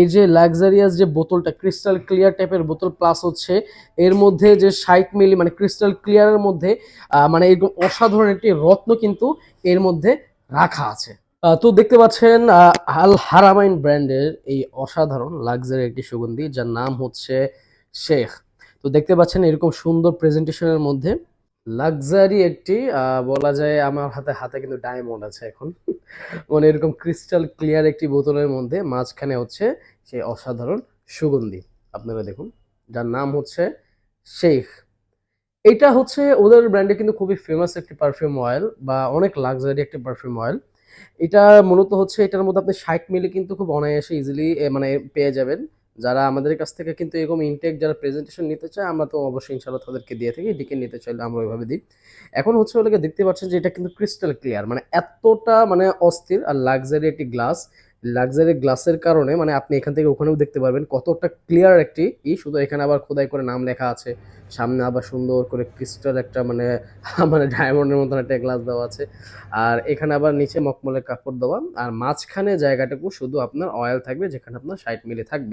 এই যে লাক্সারিয়াস যে বোতলটা ক্রিস্টাল ক্লিয়ার টাইপের বোতল প্লাস হচ্ছে, এর মধ্যে যে ষাট মিলি মানে ক্রিস্টাল ক্লিয়ারের মধ্যে মানে এরকম অসাধারণ একটি রত্ন কিন্তু এর মধ্যে রাখা আছে। তো দেখতে পাচ্ছেন আল হারামাইন ব্র্যান্ডের এই অসাধারণ লাক্সারি একটি সুগন্ধি, যার নাম হচ্ছে শেখ। তো দেখতে পাচ্ছেন এরকম সুন্দর প্রেজেন্টেশনের মধ্যে লাক্সারি একটি বলা যায় আমার হাতে হাতে কিন্তু ডায়মন্ড আছে এখন। মানে এরকম ক্রিস্টাল ক্লিয়ার একটি বোতলের মধ্যে, মাঝখানে হচ্ছে সেই অসাধারণ সুগন্ধি। আপনারা দেখুন, যার নাম হচ্ছে শেখ এটা হচ্ছে ওদের ব্র্যান্ডে কিন্তু খুবই ফেমাস একটি পারফিউম অয়েল বা অনেক লাক্সারি একটি পারফিউম অয়েল এটা মূলত হচ্ছে এটার মধ্যে আপনি ষাট মিলি কিন্তু খুব অনায়াসে ইজিলি মানে পেয়ে যাবেন। যারা আমাদের কাছ থেকে কিন্তু এরকম ইনটেক যারা প্রেজেন্টেশন নিতে চায়, আমরা তো অবশ্যই ইনশাল্লাহ তাদেরকে দিয়ে থাকি, ডিকে নিতে চাইলে আমরা ওইভাবে দিই। এখন হচ্ছে ওগুলোকে দেখতে পাচ্ছেন যে এটা কিন্তু ক্রিস্টাল ক্লিয়ার মানে এতটা মানে অস্থির আর লাক্সারি একটি গ্লাস লাক্সারি গ্লাসের কারণে মানে আপনি এখান থেকে ওখানেও দেখতে পারবেন কতটা ক্লিয়ার একটি ই, শুধু এখানে আবার খোদাই করে নাম লেখা আছে। সামনে আবার সুন্দর করে ক্রিস্টাল একটা মানে মানে ডায়মন্ডের মতন একটা গ্লাস দেওয়া আছে। আর এখানে আবার নিচে মকমলের কাপড় দেওয়া। আর মাঝখানে জায়গাটুকু শুধু আপনার অয়েল থাকবে, যেখানে আপনার ষাট মিলি থাকবে।